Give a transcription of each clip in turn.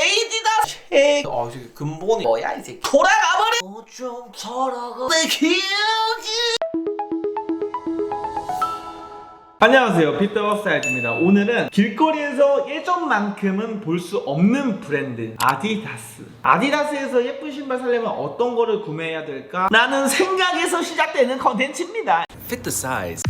에이디다스 쉐. 어, 이 새끼 근본이 뭐야 이 새끼. 돌아가 버려. 어, 좀 돌아가. 내 기억이. 안녕하세요 피터버스아이즈입니다 오늘은 길거리에서 예전만큼은 볼 수 없는 브랜드 아디다스 아디다스에서 예쁜 신발 사려면 어떤 거를 구매해야 될까? 라는 생각에서 시작되는 컨텐츠입니다 Fit the size.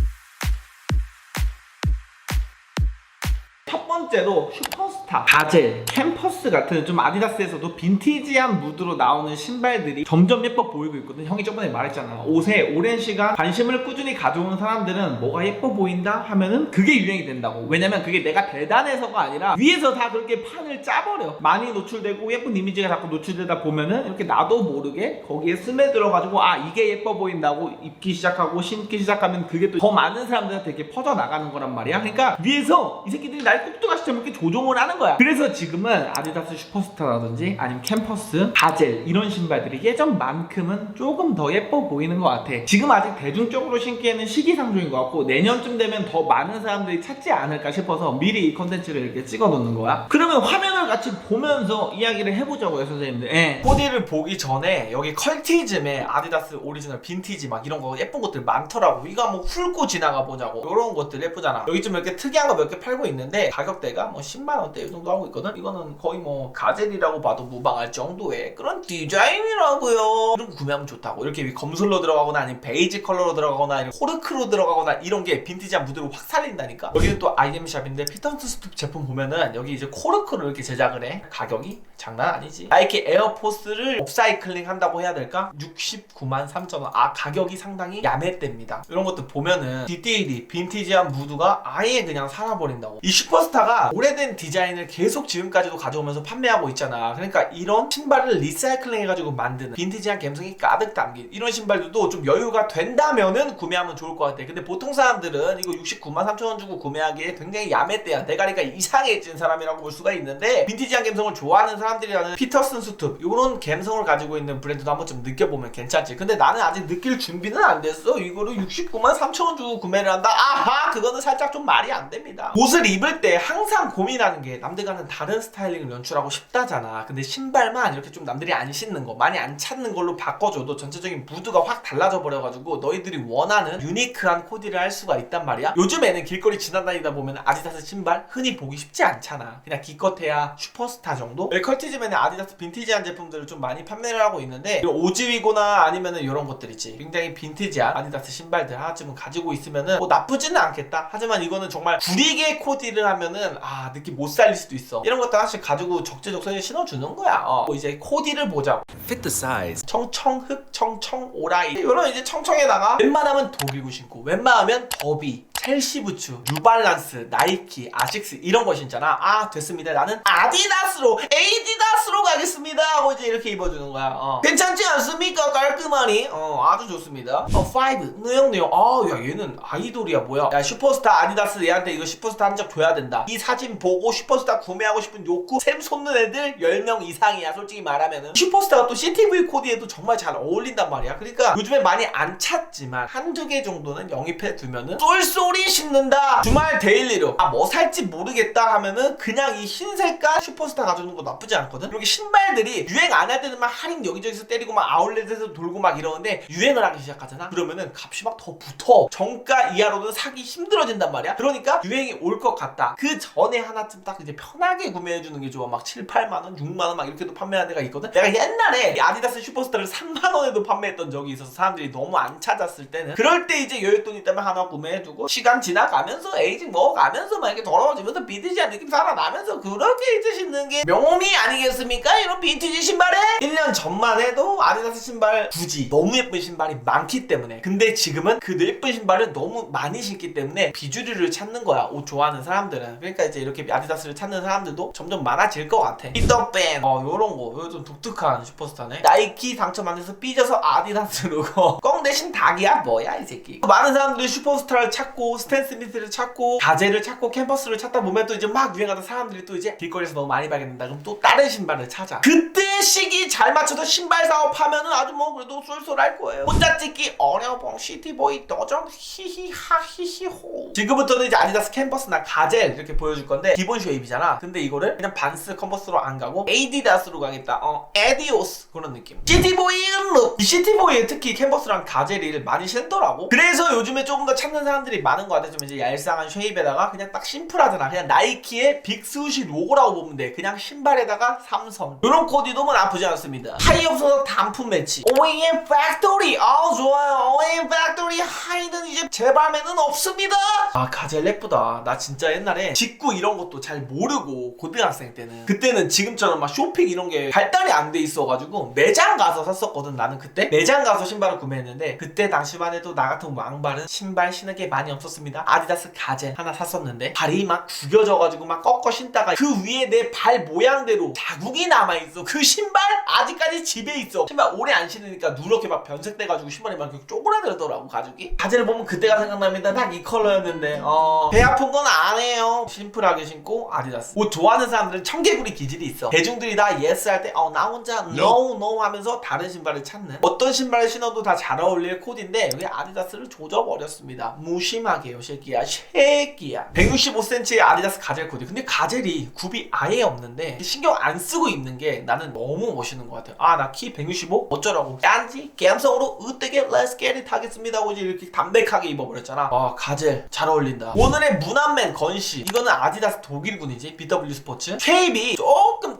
첫 번째로 슈퍼 스타, 바젤, 캠퍼스 같은 좀 아디다스에서도 빈티지한 무드로 나오는 신발들이 점점 예뻐 보이고 있거든. 형이 저번에 말했잖아. 옷에 오랜 시간 관심을 꾸준히 가져오는 사람들은 뭐가 예뻐 보인다 하면은 그게 유행이 된다고. 왜냐면 그게 내가 대단해서가 아니라 위에서 다 그렇게 판을 짜버려. 많이 노출되고 예쁜 이미지가 자꾸 노출되다 보면은 이렇게 나도 모르게 거기에 스며들어가지고 아 이게 예뻐 보인다고 입기 시작하고 신기 시작하면 그게 또 더 많은 사람들한테 이렇게 퍼져 나가는 거란 말이야. 그러니까 위에서 이 새끼들이 날 꼭두가시처럼 이렇게 조종을 하는 거야. 그래서 지금은 아디다스 슈퍼스타라든지 아니면 캠퍼스, 바젤 이런 신발들이 예전만큼은 조금 더 예뻐 보이는 것 같아. 지금 아직 대중적으로 신기에는 시기상조인 것 같고 내년쯤 되면 더 많은 사람들이 찾지 않을까 싶어서 미리 이 컨텐츠를 이렇게 찍어 놓는 거야. 그러면 화면을 같이 보면서 이야기를 해보자고요, 선생님들. 예. 코디를 보기 전에 여기 컬티즘에 아디다스 오리지널 빈티지 막 이런 거 예쁜 것들 많더라고. 이거 한번 훑고 지나가 보자고. 이런 것들 예쁘잖아. 여기 좀 이렇게 특이한 거 몇 개 팔고 있는데 가격대가 뭐 10만 원대 이 정도 하고 있거든. 이거는 거의 뭐 가젤이라고 봐도 무방할 정도의 그런 디자인이라고요. 이런 거 구매하면 좋다고. 이렇게 검술로 들어가거나 아니면 베이지 컬러로 들어가거나 아니면 코르크로 들어가거나 이런 게 빈티지한 무드로 확 살린다니까. 여기는 또 아이템 샵인데 피터스 스투 제품 보면은 여기 이제 코르크를 이렇게 제작을 해. 가격이 장난 아니지. 나이키 에어포스를 업사이클링 한다고 해야 될까? 69만 3천 원. 아 가격이 상당히 야매대입니다. 이런 것들 보면은 디테일이 빈티지한 무드가 아예 그냥 살아버린다고. 이 슈퍼스타가 오래된 디자인을 계속 지금까지도 가져오면서 판매하고 있잖아. 그러니까 이런 신발을 리사이클링 해가지고 만드는 빈티지한 감성이 가득 담긴 이런 신발들도 좀 여유가 된다면은 구매하면 좋을 것 같아. 근데 보통 사람들은 이거 69만 3천 원 주고 구매하기에 굉장히 야매대야. 대가리가 이상해진 사람이라고 볼 수가 있는데 빈티지한 감성을 좋아하는 사람들이라는 피터슨 수트 이런 감성을 가지고 있는 브랜드도 한번 좀 느껴보면 괜찮지. 근데 나는 아직 느낄 준비는 안 됐어. 이거를 69만 3천 원 주고 구매를 한다. 아하 그거는 살짝 좀 말이 안 됩니다. 옷을 입을 때 항상 고민하는 게 남 들과는 다른 스타일링을 연출하고 싶다잖아. 근데 신발만 이렇게 좀 남들이 안 신는 거 많이 안 찾는 걸로 바꿔줘도 전체적인 무드가 확 달라져 버려가지고 너희들이 원하는 유니크한 코디를 할 수가 있단 말이야. 요즘에는 길거리 지나다니다 보면 아디다스 신발 흔히 보기 쉽지 않잖아. 그냥 기껏해야 슈퍼스타 정도? 컬티즘에는 아디다스 빈티지한 제품들을 좀 많이 판매를 하고 있는데 이런 오지위고나 아니면은 이런 것들 있지. 굉장히 빈티지한 아디다스 신발들 하나쯤은 가지고 있으면은 뭐 나쁘지는 않겠다. 하지만 이거는 정말 구리게 코디를 하면은 아 느낌 못 살릴 수도 있어. 이런 것들 하나씩 가지고 적재적소에 신어주는 거야. 어. 뭐 이제 코디를 보자고. Fit the size. 청청흑 청청 오라이 이런 이제 청청에다가 웬만하면 독일구 신고 웬만하면 더비 첼시 부츠, 뉴발란스, 나이키, 아식스 이런 거 신잖아. 아 됐습니다. 나는 아디다스로 에이디다스로 가겠습니다. 하고 이제 이렇게 입어주는 거야. 어. 괜찮지 않습니까? 깔끔하니? 어 아주 좋습니다. 어 5, 느영느영. 아야 얘는 아이돌이야 뭐야? 야 슈퍼스타 아디다스 얘한테 이거 슈퍼스타 한 적 줘야 된다. 이 사진 보고 슈퍼스타 구매하고 싶은 욕구 샘 솟는 애들 10명 이상이야. 솔직히 말하면은 슈퍼스타가 또 CTV 코디에도 정말 잘 어울린단 말이야. 그러니까 요즘에 많이 안 찾지만 한두 개 정도는 영입해 두면은 쏠쏠 이 신는다. 주말 데일리로 아뭐 살지 모르겠다 하면은 그냥 이 흰색깔 슈퍼스타 가져오는 거 나쁘지 않거든. 이렇게 신발들이 유행 안 할 때는 막 할인 여기저기서 때리고 막 아울렛에서 돌고 막 이러는데 유행을 하기 시작하잖아. 그러면은 값이 막 더 붙어. 정가 이하로는 사기 힘들어진단 말이야. 그러니까 유행이 올 것 같다. 그 전에 하나쯤 딱 이제 편하게 구매해 주는 게 좋아. 막 7, 8만 원, 6만 원 막 이렇게도 판매하는 데가 있거든. 내가 옛날에 이 아디다스 슈퍼스타를 3만 원에도 판매했던 적이 있어서 사람들이 너무 안 찾았을 때는 그럴 때 이제 여윳돈 있다면 하나 구매해 두고 시간 지나가면서 에이징 먹어가면서 막 이렇게 더러워지면서 비티지한 느낌 살아나면서 그렇게 이제 신는 게 명음이 아니겠습니까? 이런 빈티지 신발에? 1년 전만 해도 아디다스 신발 굳이 너무 예쁜 신발이 많기 때문에. 근데 지금은 그 예쁜 신발을 너무 많이 신기 때문에 비주류를 찾는 거야 옷 좋아하는 사람들은. 그러니까 이제 이렇게 아디다스를 찾는 사람들도 점점 많아질 것 같아. 이떡밴 어 요런 거. 요거 좀 독특한 슈퍼스타네. 나이키 당첨 안 돼서 삐져서 아디다스로 꽁 대신 닭이야 뭐야 이 새끼. 많은 사람들이 슈퍼스타를 찾고 스탠 스미스를 찾고 가제를 찾고 캠퍼스를 찾다 보면 또 이제 막 유행하던 사람들이 또 이제 길거리에서 너무 많이 발견된다. 그럼 또 다른 신발을 찾아. 그때 시기 잘 맞춰서 신발 사업하면은 아주 뭐 그래도 쏠쏠할 거예요. 혼자 찍기 어려워. 시티보이 도전 히히하히히호. 지금부터는 이제 아디다스 캠퍼스나 가젤 이렇게 보여줄 건데 기본 쉐입이잖아. 근데 이거를 그냥 반스 컨버스로 안 가고 에이디다스로 가겠다. 어, 에디오스 그런 느낌. 시티보이 룩. 이 시티보이에 특히 캠퍼스랑 가젤이 많이 신더라고. 그래서 요즘에 조금 더 찾는 사람들이 많은 것 같아. 좀 이제 얄쌍한 쉐입에다가 그냥 딱 심플하잖아. 그냥 나이키의 빅스우시 로고라고 보면 돼. 그냥 신발에다가 삼성. 이런 코디도 뭐 나쁘지 않습니다. 없어서 단품 매치. OEM 팩토리. 아우 좋아요. OEM 팩토리 하이는 이제 재발매는 없습니다. 아 가젤 예쁘다. 나 진짜 옛날에 직구 이런 것도 잘 모르고 고등학생 때는 그때는 지금처럼 막 쇼핑 이런 게 발달이 안 돼 있어가지고 매장 가서 샀었거든. 나는 그때 매장 가서 신발을 구매했는데 그때 당시만 해도 나 같은 왕발은 신발 신는 게 많이 없었습니다. 아디다스 가젤 하나 샀었는데 발이 막 구겨져가지고 막 꺾어 신다가 그 위에 내 발 모양대로 자국이 남아 있어. 그 신발 아직까지 집에 있어. 신발 오래 안 신으니까 누렇게 막 변색돼가지고 신발이 막 이렇게 쪼그라들더라고 가죽이. 가젤을 보면 그때가 생각납니다. 딱 이 컬러였는데 어, 배 아픈 건 안 해요. 심플하게 신고 아디다스. 옷 좋아하는 사람들은 청개구리 기질이 있어. 대중들이 다 예스 할 때 어 나 혼자 no no 하면서 다른 신발을 찾는. 어떤 신발을 신어도 다 잘 어울릴 코디인데 여기 아디다스를 조져버렸습니다. 무심하게요, 새끼야, 새끼야. 165cm의 아디다스 가젤 코디. 근데 가젤이 굽이 아예 없는데 신경 안 쓰고 입는 게 나는 너무 멋있는 것 같아요. 아, 나 키 165? 어쩌라고. 깐지 감성으로 으뜨게 let's get it 하겠습니다 하고 이렇게 담백하게 입어버렸잖아. 아, 가젤 잘 어울린다. 오늘의 무난맨 건시. 이거는 아디다스 독일군이지. BW 스포츠. 쉐입이 조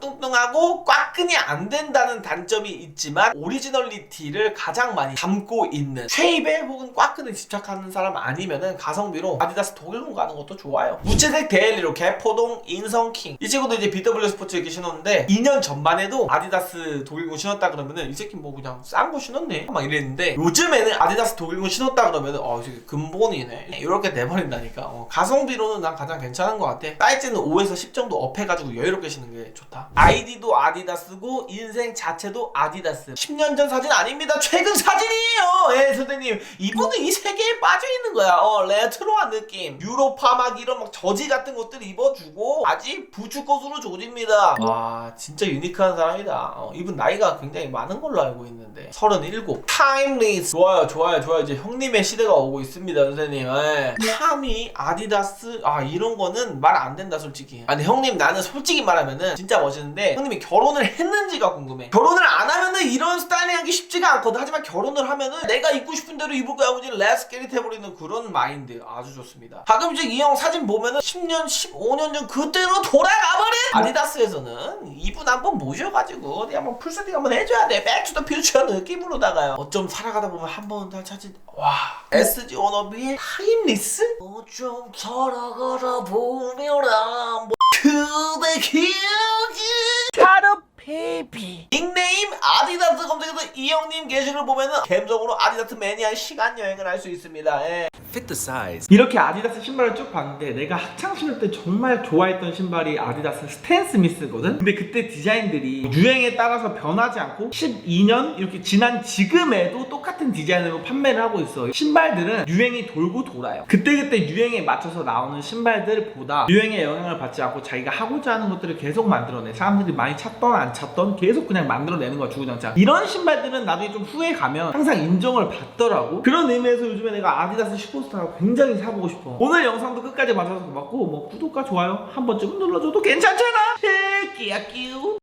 금 뚱뚱하고 꽉끈이 안 된다는 단점이 있지만 오리지널리티를 가장 많이 담고 있는 쉐입에 혹은 꽉끈에 집착하는 사람 아니면은 가성비로 아디다스 독일군 가는 것도 좋아요. 무채색 데일리로 개포동 인성킹. 이 친구도 이제 BW 스포츠 이렇게 신었는데 2년 전만 해도 아디다스 독일군 신었다 그러면은 이 새끼 뭐 그냥 싼 거 신었네? 막 이랬는데 요즘에는 아디다스 독일군 신었다 그러면은 어이 새끼 근본이네. 이렇게 내버린다니까. 어, 가성비로는 난 가장 괜찮은 것 같아. 사이즈는 5에서 10 정도 업해가지고 여유롭게 신는 게 좋다 아이디도 아디다스고 인생 자체도 아디다스. 10년 전 사진 아닙니다. 최근 사진이에요. 예 선생님. 이분은 이 세계에 빠져있는 거야. 어 레트로한 느낌. 유로파 막 이런 막 저지 같은 것들 입어주고 아직 부추 꽃으로 조집니다. 와 진짜 유니크한 사람이다. 어, 이분 나이가 굉장히 많은 걸로 알고 있는데. 37 타임리스. 좋아요 좋아요 좋아요. 이제 형님의 시대가 오고 있습니다 선생님. 예. 타미 아디다스. 아 이런 거는 말 안 된다 솔직히. 아니 형님 나는 솔직히 말하면은 진짜 멋있 는데 형님이 결혼을 했는지가 궁금해. 결혼을 안 하면은 이런 스타일링 하기 쉽지가 않거든. 하지만 결혼을 하면은 내가 입고 싶은 대로 입을 거야 이제 레스 게릿 해버리는 그런 마인드. 아주 좋습니다. 가끔씩 이 형 사진 보면은 10년 15년 전 그때로 돌아가버린 아디다스에서는 이분 한번 모셔가지고 어디 한번 풀세팅 한번 해줘야 돼. 백투더 퓨처 느낌으로다가요. 어쩜 살아가다 보면 한번더 찾은 와. SG 워너비의 타임리스 어좀 살아가다 보면은 뭐 그대 기억이 차르 베이비 닉네임 아디다스 검색해서 이 형님 보면은 감성으로 아디다스 매니아의 시간 여행을 할 수 있습니다 예. Fit the size. 이렇게 아디다스 신발을 쭉 봤는데 내가 학창 시절 때 정말 좋아했던 신발이 아디다스 스탠 스미스거든? 근데 그때 디자인들이 유행에 따라서 변하지 않고 12년 이렇게 지난 지금에도 똑같은 디자인으로 판매를 하고 있어 신발들은 유행이 돌고 돌아요 그때그때 유행에 맞춰서 나오는 신발들보다 유행에 영향을 받지 않고 자기가 하고자 하는 것들을 계속 만들어내 사람들이 많이 찾던 안 찾던 계속 그냥 만들어내는 거야 주구장창 이런 신발들은 나중에 좀 후에 가면 항상 인정을 받더라고. 그런 의미에서 요즘에 내가 아디다스 슈퍼스타가 굉장히 사보고 싶어. 오늘 영상도 끝까지 봐줘서 고맙고 뭐 구독과 좋아요 한 번쯤 눌러줘도 괜찮잖아. 새끼야 끼우